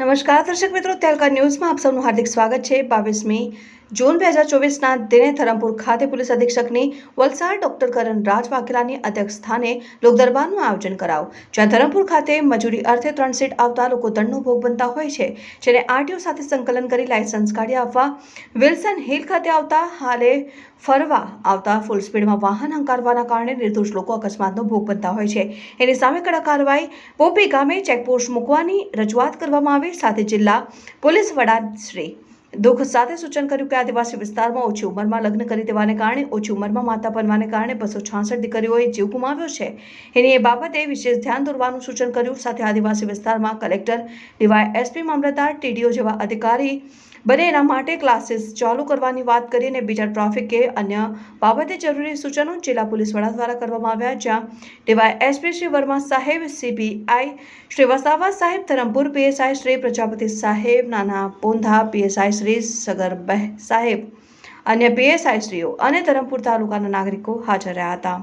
નમસ્કાર દર્શક મિત્રો તેલકા ન્યૂઝમાં આપ સૌનું હાર્દિક સ્વાગત છે. બાવીસમી જૂન બે હજાર ચોવીસના દિને ધરમપુર ખાતે પોલીસ અધિક્ષકની વલસાડ ડોક્ટર કરણ રાજ વાઘેલાની અધ્યક્ષ સ્થાને લોકદરબારનું આયોજન કરાવ જ્યાં ધરમપુર ખાતે મજૂરી અર્થે ત્રણ સીટ આવતા લોકો દંડનો ભોગ બનતા હોય છે, જેને આરટીઓ સાથે સંકલન કરી લાયસન્સ કાઢી આપવા વિલ્સન હિલ ખાતે આવતા, હાલે ફરવા આવતા ફૂલ સ્પીડમાં વાહન હંકારવાના કારણે નિર્દોષ લોકો અકસ્માતનો ભોગ બનતા હોય છે. એની સામે કડક કાર્યવાહી, પોપી ગામે ચેકપોસ્ટ મૂકવાની રજૂઆત કરવામાં આવી, સાથે જિલ્લા પોલીસ વડા શ્રી દુઃખ સાથે સૂચન કર્યું કે આદિવાસી વિસ્તારમાં ઓછી ઉંમરમાં લગ્ન કરી દેવાને કારણે ઓછી ઉંમરમાં માતા બનવાને કારણે બસો છાસઠ દીકરીઓએ જીવ ગુમાવ્યો છે. એની એ બાબતે વિશેષ ધ્યાન દોરવાનું સૂચન કર્યું. સાથે આદિવાસી વિસ્તારમાં કલેક્ટર ડીવાય એસપી મામલતદાર, ટીડીઓ જેવા અધિકારી બને એના માટે ક્લાસીસ ચાલુ કરવાની વાત કરી અને બીજા ટ્રાફિક કે અન્ય બાબતે જરૂરી સૂચનો જિલ્લા પોલીસ વડા દ્વારા કરવામાં આવ્યા. જ્યાં ડીવાય એસપી શ્રી વર્મા સાહેબ સીપીઆઈ શ્રી વસાવા સાહેબ, ધરમપુર પીએસઆઈ શ્રી પ્રજાપતિ સાહેબ, નાના પોંધા પીએસઆઈ શ્રી સગરબહ સાહેબ, અન્ય પીએસઆઈ શ્રીઓ અને ધરમપુર તાલુકાના નાગરિકો હાજર રહ્યા હતા.